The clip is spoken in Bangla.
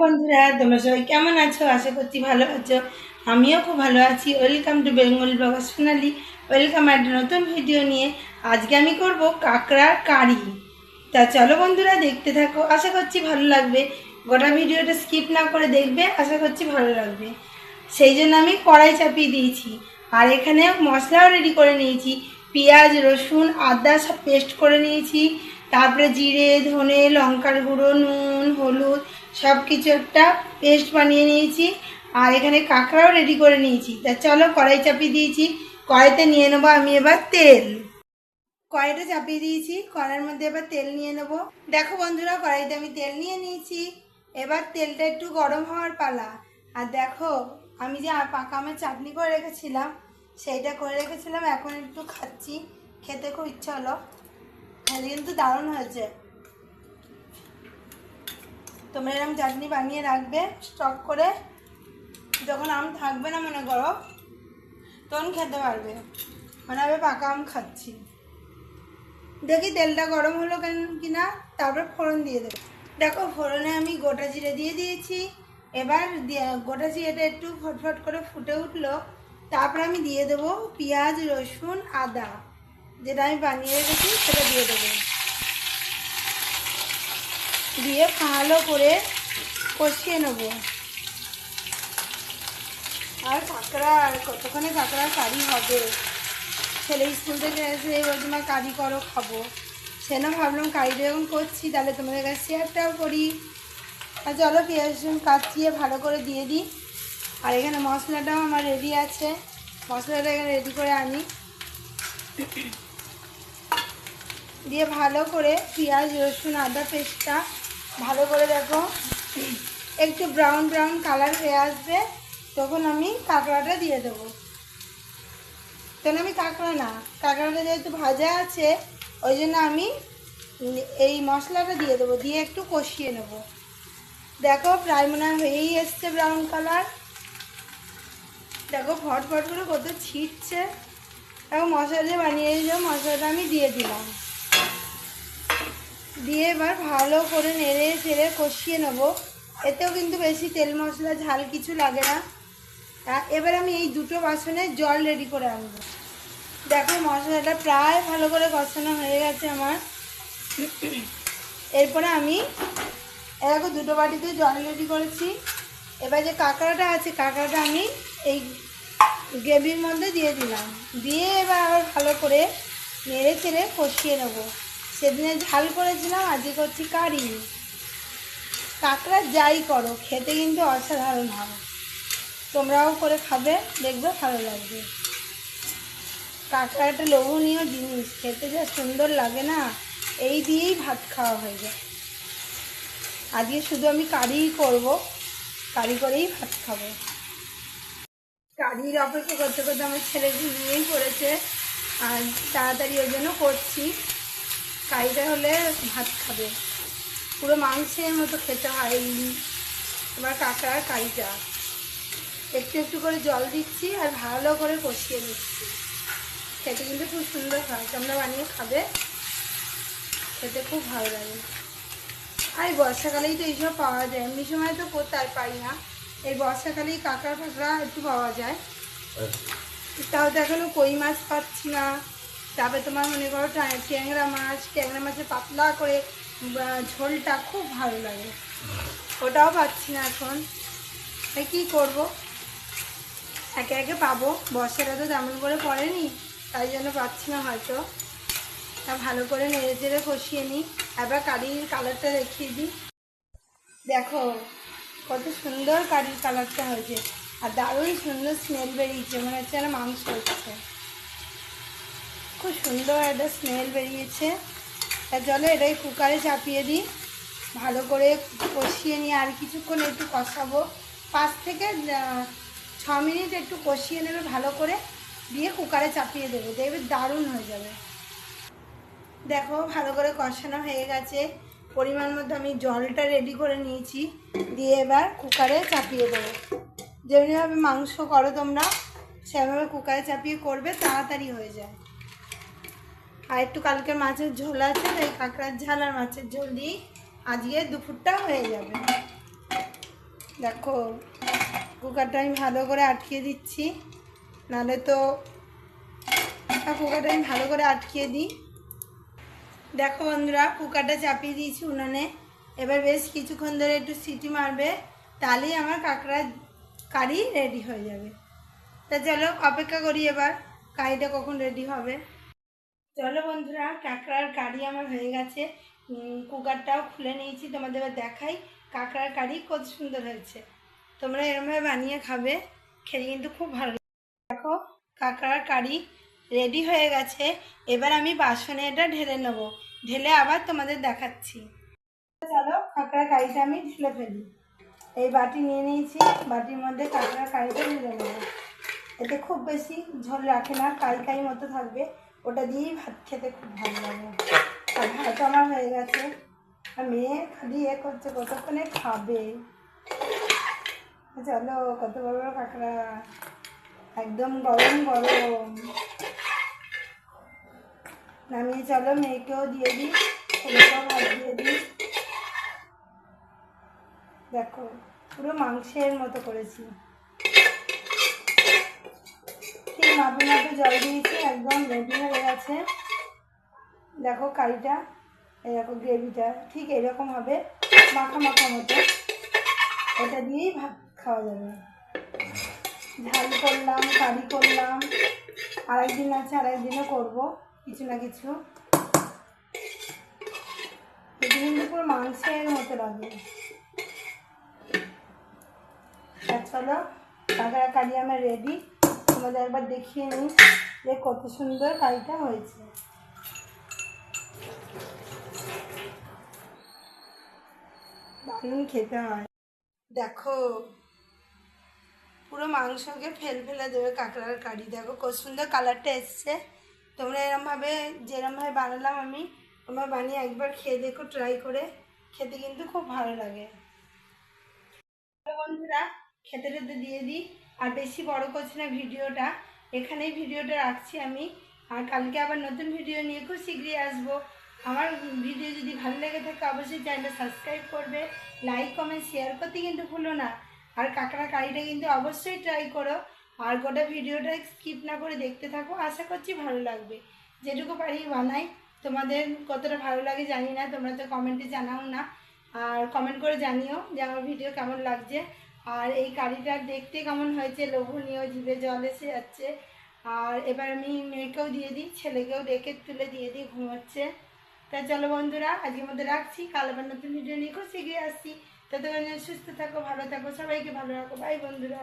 বন্ধুরা, তোমরা সবাই কেমন আছো? আশা করছি ভালো আছো। আমিও খুব ভালো আছি। Welcome to Bengal blogger Sonali welcome একটা নতুন ভিডিও নিয়ে। আজকে আমি করব কাঁকড়ার কারি। তা চলো বন্ধুরা, দেখতে থাকো। আশা করছি ভালো লাগবে। গোটা ভিডিওটা স্কিপ না করে দেখবে। আশা করছি ভালো লাগবে। সেই জন্য আমি কড়াই চাপিয়ে দিয়েছি। আর এখানে মশলাও রেডি করে নিয়েছি। পেঁয়াজ, রসুন, আদা সব পেস্ট করে নিয়েছি। তারপরে জিরে, ধনে, লঙ্কার গুঁড়ো, নুন, হলুদ সব কিছু একটা পেস্ট বানিয়ে নিয়েছি। আর এখানে কাঁকড়াও রেডি করে নিয়েছি। তা চলো কড়াই চাপিয়ে দিয়েছি। কড়াইতে নিয়ে নেব আমি এবার তেল। কড়াইটা চাপিয়ে দিয়েছি। কড়াইয়ের মধ্যে এবার তেল নিয়ে নেব। দেখো বন্ধুরা, কড়াইতে আমি তেল নিয়ে নিয়েছি। এবার তেলটা একটু গরম হওয়ার পালা। আর দেখো, আমি যে পাকা আমের চাটনি করে রেখেছিলাম, সেইটা করে রেখেছিলাম, এখন একটু খাচ্ছি। খেতে খুব ইচ্ছা হলো। খেতে কিন্তু দারুণ হয়েছে। তোমরা এরকম চাটনি বানিয়ে রাখবে, স্টক করে। যখন আম থাকবে না মনে করো, তখন খেতে পারবে। মানে আমি পাকা আম খাচ্ছি। দেখি তেলটা গরম হলো কেন কিনা, তারপর ফোড়ন দিয়ে দেবো। দেখো, ফোড়নে আমি গোটা জিরে দিয়ে দিয়েছি। এবার গোটা জিরেটা একটু ফটফট করে ফুটে উঠল। তারপরে আমি দিয়ে দেবো পেঁয়াজ, রসুন, আদা। যেটা আমি বানিয়ে রেখেছি, সেটা দিয়ে দেবো। দিয়ে ভালো করে কষিয়ে নেব। আর কাঁকড়া কতক্ষণে কাঁকড়া কারি হবে? ছেলে স্কুল থেকে এসে বলছে, মা, কারি করো, খাব। সে না ভাবলাম কারিটা যখন করছি, তাহলে তোমাদের কাছে শেয়ারটাও করি। আর চলো, পেঁয়াজ কাচিয়ে ভালো করে দিয়ে দিই। আর এখানে মশলাটাও আমার রেডি আছে। মশলাটা এখানে রেডি করে আনি। দিয়ে ভালো করে পেঁয়াজ রসুন, আদা পেস্টটা ভালো করে দেখো। একটু ব্রাউন ব্রাউন কালার হয়ে আসবে, তখন আমি কাঁকড়াটা দিয়ে দেবো। তখন আমি কাঁকড়া না? কাঁকড়াটা যেহেতু ভাজা আছে, ওই জন্য আমি এই মশলাটা দিয়ে দেবো, দিয়ে একটু কষিয়ে নেব। দেখো, প্রায় মনে হয় হয়েই এসছে ব্রাউন কালার দেখো ফট ফট করে কত ছিটছে। এবং মশলা যে বানিয়ে দিল, মশলাটা আমি দিয়ে দিলাম। দিয়ে এবার ভালো করে নেড়ে চেড়ে কষিয়ে নেব। এতেও কিন্তু বেশি তেল মশলা, ঝাল কিছু লাগে না। এবার আমি এই দুটো বাসনে জল রেডি করে আনব। দেখো মশলাটা প্রায় ভালো করে কষানো হয়ে গেছে আমার। এরপরে আমি দেখো দুটো বাটিতে জল রেডি করেছি। এবার যে কাঁকড়াটা আছে, কাঁকড়াটা আমি এই গ্রেভির মধ্যে দিয়ে দিলাম। দিয়ে এবার আবার ভালো করে নেড়ে চেড়ে কষিয়ে নেব। সেদিনে ঝাল করেছিলাম, আজকে করছি কারি। কাঁকড়া যাই করো, খেতে কিন্তু অসাধারণ হয়। তোমরাও করে খাবে, দেখবে ভালো লাগবে। কাঁকড়া একটা লোভনীয় জিনিস, খেতে যা সুন্দর লাগে না, এই দিয়েই ভাত খাওয়া হয়ে যায়। আজকে শুধু আমি কারিই করব, কারি করেই ভাত খাব। কারির অপেক্ষা করতে করতে আমার ছেলে ঘুমিয়েই পড়েছে আর তাড়াতাড়ি ওই জন্য করছি। কারিটা হলে ভাত খাবে। পুরো মাংসের মতো খেতে হয় এই তোমার কাঁকড়ার কারিটা একটু একটু করে জল দিচ্ছি আর ভালো করে কষিয়ে নিচ্ছি। খেতে কিন্তু খুব সুন্দর হয় তোমরা বানিয়ে খাবে। খেতে খুব ভালো লাগে। আর এই বর্ষাকালেই তো এইসব পাওয়া যায় এমনি সময় তো কোথায় পাই না। এই বর্ষাকালেই কাঁকড়া ফাঁকড়া একটু পাওয়া যায়। তাও তো এখনও কই মাছ পাচ্ছি না। তারপরে তোমার মনে করো ট্যা- ট্যাংরা মাছ, ট্যাংরা মাছের পাতলা করে ঝোলটা খুব ভালো লাগে। ওটাও পাচ্ছি না এখন। তাই কী করব? একে একে পাবো। বর্ষাটা তো তেমন করে পড়েনি, তাই জন্য পাচ্ছি না হয়তো। তা ভালো করে নেড়ে চেড়ে কষিয়ে নিই। এবার কারির কালারটা দেখিয়ে দিই। দেখো, কত সুন্দর কারির কালারটা হয়েছে। আর দারুণ সুন্দর স্মেল বেরিয়েছে, মনে হচ্ছে মাংস হচ্ছে। খুব সুন্দর একটা স্মেল বেরিয়েছে। তার চলো এটাই কুকারে চাপিয়ে দিই। ভালো করে কষিয়ে নিয়ে আর কিছুক্ষণ একটু কষাবো। পাঁচ থেকে ছ মিনিট একটু কষিয়ে নেবে ভালো করে। দিয়ে কুকারে চাপিয়ে দেবে। দেখবে দারুণ হয়ে যাবে। দেখো, ভালো করে কষানো হয়ে গেছে। পরিমাণ মতো আমি জলটা রেডি করে নিয়েছি। দিয়ে এবার কুকারে চাপিয়ে দেবো। যেমনিভাবে মাংস করো তোমরা, সেভাবে কুকারে চাপিয়ে করবে, তাড়াতাড়ি হয়ে যায়। আর একটু কালকে মাছের ঝোল আছে, তাই কাঁকড়ার ঝাল আর মাছের ঝোল দিয়েই আজকে দুপুরটা হয়ে যাবে। দেখো, কুকারটা আমি ভালো করে আটকিয়ে দিচ্ছি। নাহলে তো কুকারটা আমি ভালো করে আটকিয়ে দিই। দেখো বন্ধুরা, কুকারটা চাপিয়ে দিয়েছি উনানে। এবার বেশ কিছুক্ষণ ধরে একটু সিটি মারবে, তাহলেই আমার কাঁকড়া কারি রেডি হয়ে যাবে। তা চলো, অপেক্ষা করি এবার, কারিটা কখন রেডি হবে। চলো বন্ধুরা, কাঁকড়ার কারি আমার হয়ে গেছে। কুকারটাও খুলে নিয়েছি, তোমাদের দেখাই কাঁকড়ার কারি কত সুন্দর হয়েছে। তোমরা এরমভাবে বানিয়ে খাবে, খেতে কিন্তু খুব ভালো দেখো, কাঁকড়ার কারি রেডি হয়ে গেছে। এবার আমি বাসনে এটা ঢেলে নেব। ঢেলে আবার তোমাদের দেখাচ্ছি। চলো, কাঁকড়ার কারিটা আমি ঢেলে ফেলি। এই বাটি নিয়ে নিয়েছি, বাটির মধ্যে কাঁকড়ার কারিটা ঢেলে নেব। এতে খুব বেশি ঝোল রাখে না কাই কাই মতো থাকবে। ওটা দিয়েই ভাত খেতে খুব ভালো লাগে। আর ভাত আমার হয়ে গেছে। আর মেয়ে খালি এ করছে, কতক্ষণে খাবে? চলো, কত বড় বড় কাঁকড়া। একদম গরম গরম। নামিয়ে চলো, মেয়েকেও দিয়ে দিই, ছেলেকেও ভাত দিয়ে দিই। দেখো, পুরো মাংসের মতো করেছি। মাপে মাপে জল দিয়েছি, একদম রেডি হয়ে গেছে। দেখো কারিটা এরকম গ্রেভিটা, ঠিক এরকম হবে, মাখা মাখা মতো। এটা দিয়েই ভাত খাওয়া যাবে। ঝাল করলাম, কারি করলাম, আরেকদিন আছে, আরেকদিনও করব, কিছু না কিছু। পুরো মাংসের মতো লাগে। চলো কাঁকড়া কারি আমার রেডি তোমাদের একবার দেখিয়ে নিই যে কত সুন্দর কারিটা হয়েছে। দারুণ খেতে হয়। দেখো, পুরো মাংসকে ফেল ফেলে দেবে কাঁকড়ার কারি। দেখো কত সুন্দর কালারটা এসছে। তোমরা এরমভাবে, যেরমভাবে বানালাম আমি, তোমরা বানিয়ে একবার খেয়ে দেখো ট্রাই করে। খেতে কিন্তু খুব ভালো লাগে। বন্ধুরা, খেতে টেতে দিয়ে দিই। আর বেশি বড় করছি না ভিডিওটা। এখানেই ভিডিওটা রাখছি আমি। আর কালকে আবার নতুন ভিডিও নিয়ে খুব শীঘ্রই আসব। আমার ভিডিও যদি ভালো লেগে থাকে, অবশ্যই চ্যানেলটা সাবস্ক্রাইব করবে, লাইক, কমেন্ট শেয়ার করতে কিন্তু ভুলো না। আর কাঁকড়া কারিটা কিন্তু অবশ্যই ট্রাই করো। আর গোটা ভিডিওটা স্কিপ না করে দেখতে থাকো। আশা করছি ভালো লাগবে। যেটুকু পারি বানাই। তোমাদের কতটা ভালো লাগে জানি না, তোমরা তো কমেন্টে জানাও না। আর কমেন্ট করে জানিও যে আমার ভিডিও কেমন লাগছে। আর এই কারিটা দেখতে কেমন হয়েছে? লোভনীয় জিভে জল এসে যাচ্ছে। আর এবার আমি মেয়েকেও দিয়ে দিই, ছেলেকেও ডেকে তুলে দিয়ে দিই, ঘুমোচ্ছে। তা চলো বন্ধুরা, আজকের মধ্যে রাখছি। কাল আবার নতুন ভিডিও নিয়ে খুব শীঘ্রই আসছি। ততক্ষণ সুস্থ থাকো, ভালো থাকো, সবাইকে ভালো রাখো। বাই বন্ধুরা।